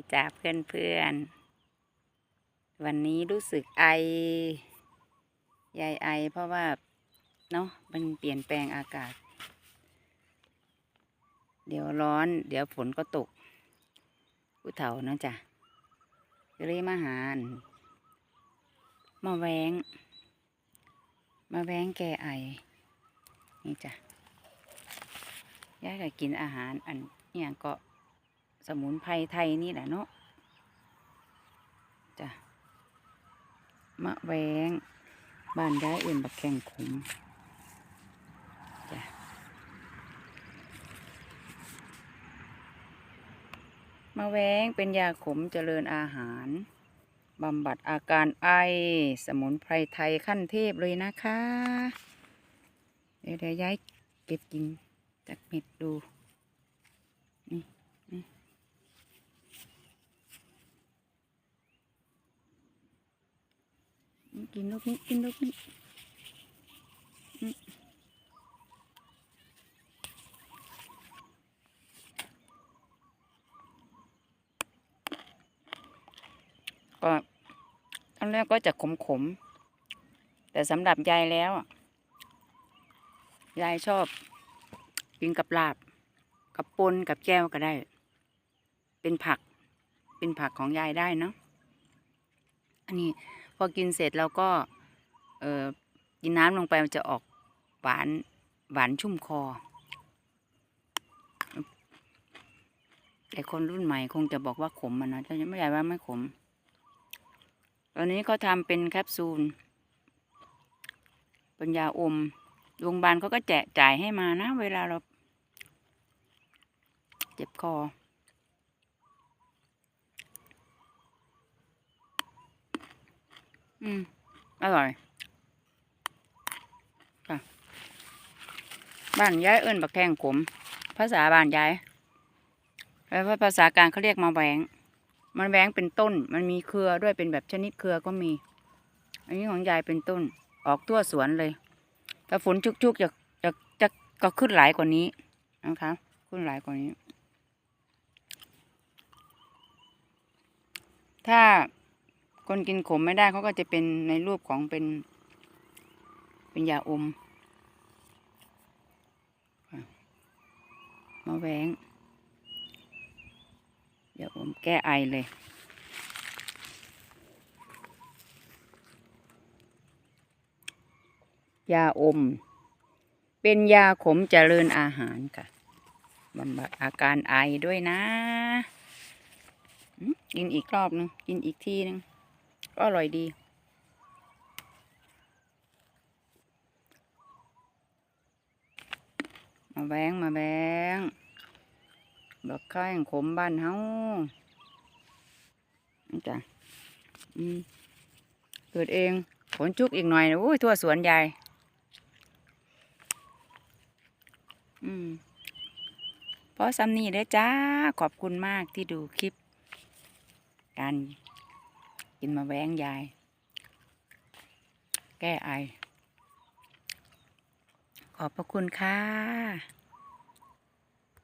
ดีจ้าเพื่อนเพื่อนวันนี้รู้สึกไอยายไอ เพราะว่าเนาะมันเปลี่ยนแปลงอากาศ เดี๋ยวร้อน เดี๋ยวฝนก็ตกผู้เฒ่าเนาะจ้ะก็เลยมาหาอั่นมาแวงมาแวงแก้ไอ นี่จ้ะยายก็กินอาหารอันอหย่างก็ สมุนไพรไทยนี่แหละเนาะจ้ะมะแวงบ้านย้ายอื่นบักแข่งขุมจ้ะมะแวงเป็นยาขมเจริญอาหารบำบัดอาการไอ สมุนไพรไทยขั้นเทพเลยนะคะ เดี๋ยวย้ายเก็บกินจากเม็ดดู กินลูกนี้กินลูกนี้ก็ตอนแรกก็จะขมๆแต่สำหรับยายแล้วยายชอบ กินกับลาบ กับปนกับแก้วก็ได้ เป็นผัก เป็นผักของยายได้เนาะอันนี้ พอกินเสร็จเราก็เออกินน้ำลงไปมันจะออกหวานหวานชุ่มคอ แต่คนรุ่นใหม่คงจะบอกว่าขมมันนะแต่ยังไม่ใหญ่ว่าไม่ขม ตอนนี้ก็ทำเป็นแคปซูลเป็นยาอมโรงพยาบาลเขาก็แจกจ่ายให้มานะ เวลาเรา เจ็บคอ อืม อร่อยค่ะบ้านย้ายเอิ้นบักแทงขม ภาษาบ้านย้ายแล้วภาษากลางเขาเรียกมาแหวงมันแหวงเป็นต้น มันมีเครือด้วยเป็นแบบชนิดเครือก็มี อันนี้ของยายเป็นต้น ออกทั่วสวนเลย ถ้าฝนชุกๆจะจะจะก็ขึ้นหลายกว่านี้นะคะ ขึ้นหลายกว่านี้ ถ้า คนกินขมไม่ได้เขาก็จะเป็นในรูปของเป็น เป็นยาอมมาแหวงยาอมแก้ไอเลยยาอม เป็นยาขมเจริญอาหารค่ะบำบัดอาการไอด้วยนะ กินอีกรอบนึง กินอีกทีนึง ก็อร่อยดี มาแบงมาแบงดอกข้างขมบ้านเฮาจ้ะอืมเกิดเอง ผลจุกอีกหน่อยนะโอ้ยทั่วสวนยายอืมเพราะซ้ำนี่ได้จ้า ขอบคุณมากที่ดูคลิป การ กินมาแวงยาย แก้ไอ ขอบพระคุณค่ะ